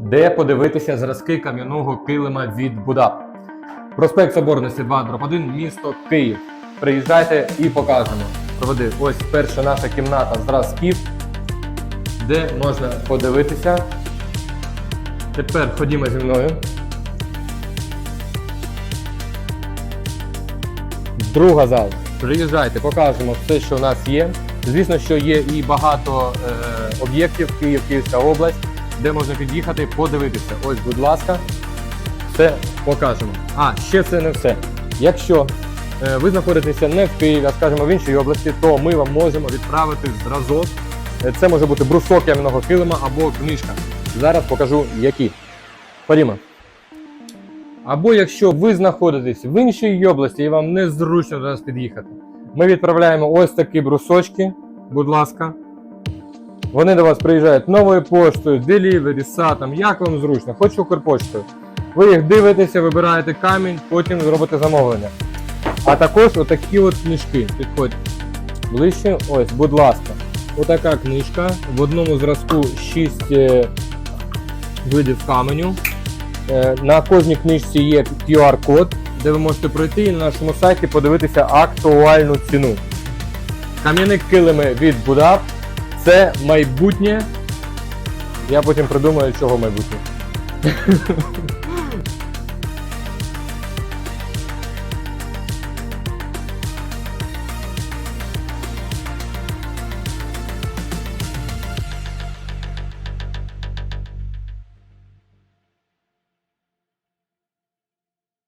де подивитися зразки кам'яного килима від Будап. Проспект Соборності 2, 1, місто Київ. Приїжджайте і покажемо. Проведи. Ось перша наша кімната зразків, де можна подивитися. Тепер ходімо зі мною. Друга зал. Приїжджайте, покажемо все, що у нас є. Звісно, що є і багато е, об'єктів Київ, Київська область, де можна під'їхати, подивитися. Ось, будь ласка, все покажемо. А, ще це не все. Якщо е, ви знаходитеся не в Києві, а скажімо в іншій області, то ми вам можемо відправити зразок. Е, Це може бути брусок ямного килима або книжка. Зараз покажу які. Ходімо. Або якщо ви знаходитесь в іншій області і вам незручно до нас під'їхати, ми відправляємо ось такі брусочки, будь ласка. Вони до вас приїжджають новою поштою, делівері, сатом, як вам зручно, хоч Укрпоштою. Ви їх дивитеся, вибираєте камінь, потім зробите замовлення. А також отакі от книжки. Підходьте ближче, ось, будь ласка. Отака книжка. В одному зразку 6 видів каменю. Е, На кожній книжці є QR-код, де ви можете пройти і на нашому сайті подивитися актуальну ціну. Кам'яні килими від Будап це майбутнє. Я потім придумаю, чого майбутнє.